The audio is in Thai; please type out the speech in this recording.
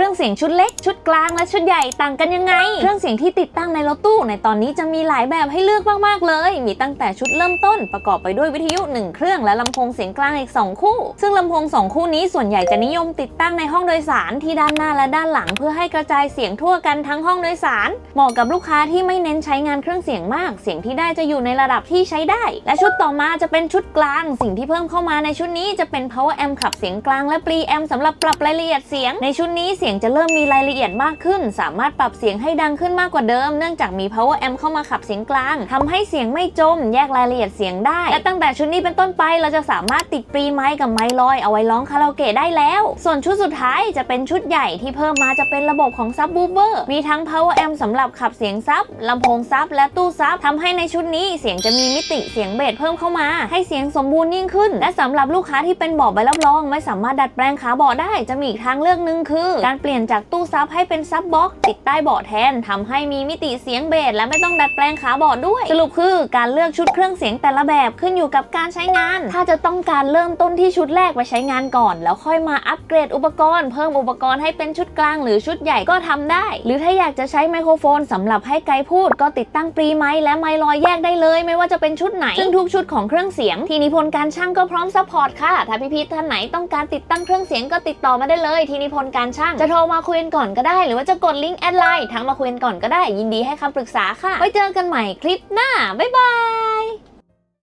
รื่องเสียงชุดเล็ก ชุดกลางและชุดใหญ่ต่างกันยังไง เครื่องเสียงที่ติดตั้งในรถตู้ ในตอนนี้จะมีหลายแบบให้เลือกมากๆเลย มีตั้งแต่ชุดเริ่มต้น ประกอบไปด้วยวิทยุ 1 เครื่อง และลำโพงเสียงกลางอีก 2 คู่ ซึ่งลำโพง 2 คู่นี้ส่วนใหญ่จะนิยมติดตั้งในห้องโดยสารที่ด้านหน้าและด้านหลัง เพื่อให้กระจายเสียงทั่วกันทั้งห้องโดยสาร เหมาะกับลูกค้าที่ไม่เน้นใช้งานเครื่องเสียงมาก เสียงที่ได้จะอยู่ในระดับที่ใช้ได้ และชุดต่อมาจะเป็นชุดกลาง สิ่งที่เพิ่มเข้ามาในชุดนี้จะเป็น power amp ขับเสียงกลางและ pre amp สำหรับปรับรายละเอียดเสียงในชุดนี้เสียงจะเริ่มมีรายละเอียดมากขึ้น สามารถปรับเสียงให้ดังขึ้นมากกว่าเดิม เนื่องจากมี power amp เข้ามาขับเสียงกลางทำให้เสียงไม่จม แยกรายละเอียดเสียงได้ และตั้งแต่ชุดนี้เป็นต้นไป เราจะสามารถติดปรีไมค์กับไมค์ลอยเอาไว้ร้องคาราโอเกะได้แล้ว ส่วนชุดสุดท้ายจะเป็นชุดใหญ่ที่เพิ่มมาจะเป็นระบบของซับ w ูเ e อร์มีทั้ง power amp สำหรับขับเสียงซับลำโพงซับและตู้ซับทำให้ในชุดนี้เสียงจะมีมิติเสียงเบสเพิ่มเข้ามา ให้เสียงสมบูรณ์ยิ่งขึ้น และสำหรับลูกค้าที่เป็นเบาะใบรับรอง ไม่สามารถดัดแปลงขาเบาะได้จะมีอีกทางเลือกหนึ่งคือการเปลี่ยนจากตู้ซับให้เป็นซับบ็อก ติดใต้เบาะแทนทำให้มีมิติเสียงเบสและไม่ต้องดัดแปลงขาเบาะด้วย สรุปคือการเลือกชุดเครื่องเสียงแต่ละแบบขึ้นอยู่กับการใช้งาน ถ้าจะต้องการเริ่มต้นที่ชุดแรกไปใช้งานก่อน แล้วค่อยมาอัปเกรดอุปกรณ์เพิ่มอุปกรณ์ให้เป็นชุดกลางหรือชุดใหญ่ก็ทำได้ หรือถ้าอยากจะใช้ไมโครโฟนสำหรับให้ไกด์พูด ก็ติดตั้งปรีไมค์และไมค์ลอยแยกได้เลย ไม่ว่าจะเป็นชุดไหนซึ่งทุกชุดของเครื่องเสียง ทีนิพนธ์การช่างก็พร้อมซัพพอร์ตค่ะถ้าพี่ๆท่านไหนต้องการติดตั้งเครื่องเสียงก็ติดต่อมาได้เลยทีนิพนธ์การช่างจะโทรมาคุยกันก่อนก็ได้ หรือว่าจะกดลิงก์แอดไลน์ทั้งมาคุยกันก่อนก็ได้ยินดีให้คำปรึกษาค่ะไว้เจอกันใหม่คลิปหน้าบ๊ายบาย